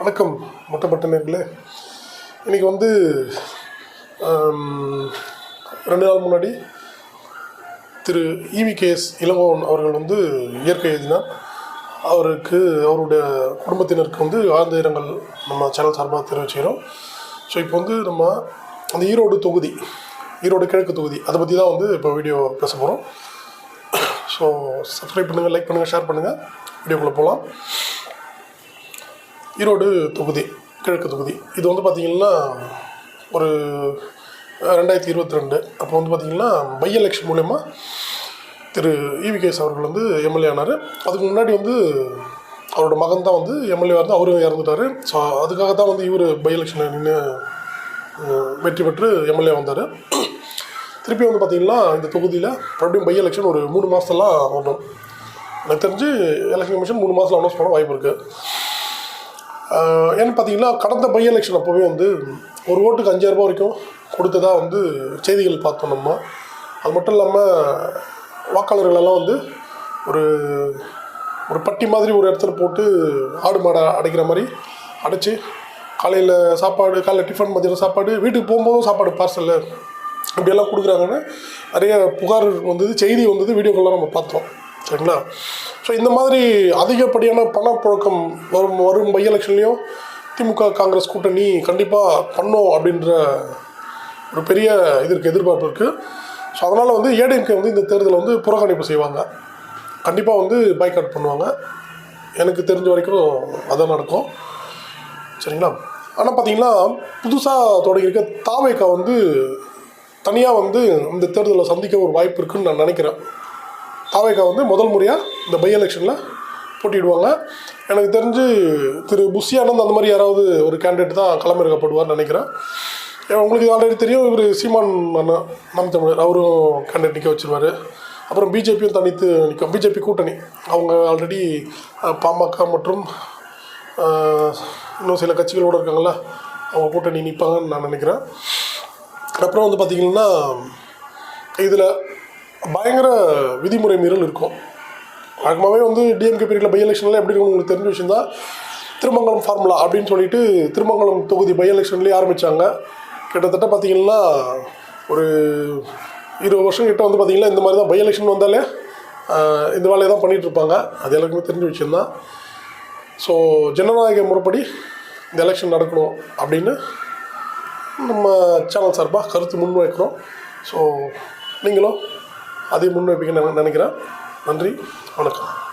வணக்கம். மொட்டைப்பட்ட நேர்களே. இன்றைக்கி வந்து ரெண்டு நாள் முன்னாடி திரு இவிகேஎஸ் இளங்கோவன் அவர்கள் வந்து இயற்கை எழுதினார். அவருக்கு அவருடைய குடும்பத்தினருக்கு வந்து ஆழ்ந்த இரங்கல் நம்ம சேனல் சார்பாக தெரிவிச்சுக்கிறோம். ஸோ இப்போ வந்து நம்ம அந்த ஈரோடு தொகுதி ஈரோடு கிழக்கு தொகுதி அதை பற்றி தான் வந்து இப்போ வீடியோ பேச போகிறோம் ஸோ சப்ஸ்கிரைப் பண்ணுங்கள் லைக் பண்ணுங்கள் ஷேர் பண்ணுங்கள் வீடியோக்குள்ளே போகலாம். ஈரோடு தொகுதி கிழக்கு தொகுதி. இது வந்து பார்த்திங்கன்னா ஒரு ரெண்டாயிரத்தி இருபத்தி ரெண்டு அப்போ வந்து பார்த்திங்கன்னா பை எலெக்ஷன் மூலயமா திரு இவிகேஸ் அவர்கள் வந்து எம்எல்ஏ ஆனார். அதுக்கு முன்னாடி வந்து அவரோட மகன் தான் வந்து எம்எல்ஏ வந்து அவரும் இறந்துட்டார். ஸோ அதுக்காக தான் வந்து இவர் பை எலெக்ஷனில் நின்று வெற்றி பெற்று எம்எல்ஏ வந்தார். திருப்பி வந்து பார்த்திங்கன்னா இந்த தொகுதியில் மறுபடியும் பை எலெக்ஷன் ஒரு மூணு மாதத்தெல்லாம் வரணும் எனக்கு தெரிஞ்சு எலெக்ஷன் கமிஷன் மூணு மாதத்தில் அனௌன்ஸ் பண்ண வாய்ப்பு இருக்குது ஏன்னு பார்த்தீங்கன்னா கடந்த பை எலெக்ஷன் அப்போவே வந்து ஒரு ஓட்டுக்கு அஞ்சாயிரம் ரூபாய் வரைக்கும் கொடுத்ததா வந்து செய்திகள் பார்த்தோம் நம்ம. அது மட்டும் இல்லாமல் வாக்காளர்களெல்லாம் வந்து ஒரு ஒரு பட்டி மாதிரி ஒரு இடத்துல போட்டு ஆடு மாடை அடைக்கிற மாதிரி அடைச்சி காலையில் சாப்பாடு காலையில் டிஃபன் மதியம் சாப்பாடு வீட்டுக்கு போகும்போதும் சாப்பாடு பார்சலு இப்படியெல்லாம் கொடுக்குறாங்கன்னு நிறைய புகார் வந்தது செய்தி வந்தது வீடியோக்கள்லாம் நம்ம பார்த்தோம். சரிங்களா? ஸோ இந்த மாதிரி அதிகப்படியான பணப்புழக்கம் வரும் வரும் பை எலெக்ஷன்லேயும் திமுக காங்கிரஸ் கூட்டணி கண்டிப்பாக பண்ணும் அப்படின்ற ஒரு பெரிய இது இருக்குது எதிர்பார்ப்பு இருக்குது ஸோ அதனால் வந்து ஏடிஎம்கே வந்து இந்த தேர்தலை வந்து புறக்கணிப்பு செய்வாங்க. கண்டிப்பாக வந்து பைக்காட் பண்ணுவாங்க. எனக்கு தெரிஞ்ச வரைக்கும் அதான் நடக்கும். சரிங்களா? ஆனால் பார்த்தீங்கன்னா புதுசாக தொடங்கியிருக்க தாவேக்கா வந்து தனியாக வந்து இந்த தேர்தலை சந்திக்க ஒரு வாய்ப்பு இருக்குன்னு நான் நினைக்கிறேன். தாவேக்கா வந்து முதல் முறையாக இந்த பை எலெக்ஷனில் போட்டிடுவாங்க எனக்கு தெரிஞ்சு திரு புஷி ஆனந்த் அந்த மாதிரி யாராவது ஒரு கேண்டிடேட் தான் களமிறக்கப்படுவார்னு நினைக்கிறேன். உங்களுக்கு ஆல்ரெடி தெரியும் இவர் சீமான் அண்ணா நம் தமிழர். அவரும் கேண்டிடேட் நிற்க வச்சிருவாரு. அப்புறம் பிஜேபியும் தனித்து நிற்கும் பிஜேபி கூட்டணி. அவங்க ஆல்ரெடி பாமக மற்றும் இன்னும் சில கட்சிகளோடு இருக்காங்கல்ல அவங்க கூட்டணி நிற்பாங்கன்னு நான் நினைக்கிறேன். அப்புறம் வந்து பார்த்திங்கன்னா இதில் பயங்கர விதிமுறை மீறல் இருக்கும். வழக்கமாகவே வந்து டிஎம்கே பீரியடில் பை எலெக்ஷன்லாம் எப்படி உங்களுக்கு தெரிஞ்ச விஷயம் தான் திருமங்கலம் ஃபார்முலா அப்படின்னு சொல்லிட்டு திருமங்கலம் தொகுதி பை எலெக்ஷன்லேயே ஆரம்பித்தாங்க கிட்டத்தட்ட பார்த்திங்கன்னா ஒரு இருபது வருஷம் கிட்ட வந்து பார்த்திங்கன்னா இந்த மாதிரி தான் பை எலெக்ஷன் வந்தாலே இந்த வேலையை தான் பண்ணிகிட்ருப்பாங்க அது எல்லாருக்குமே தெரிஞ்ச விஷயந்தான் ஸோ ஜனநாயக முறைப்படி இந்த எலெக்ஷன் நடக்கணும் அப்படின்னு நம்ம சேனல் சார்பாக கருத்து முன்வைக்கிறோம். ஸோ நீங்களும் அதை முன்வைப்பீங்கன்னு நினைக்கிறேன். நன்றி. வணக்கம்.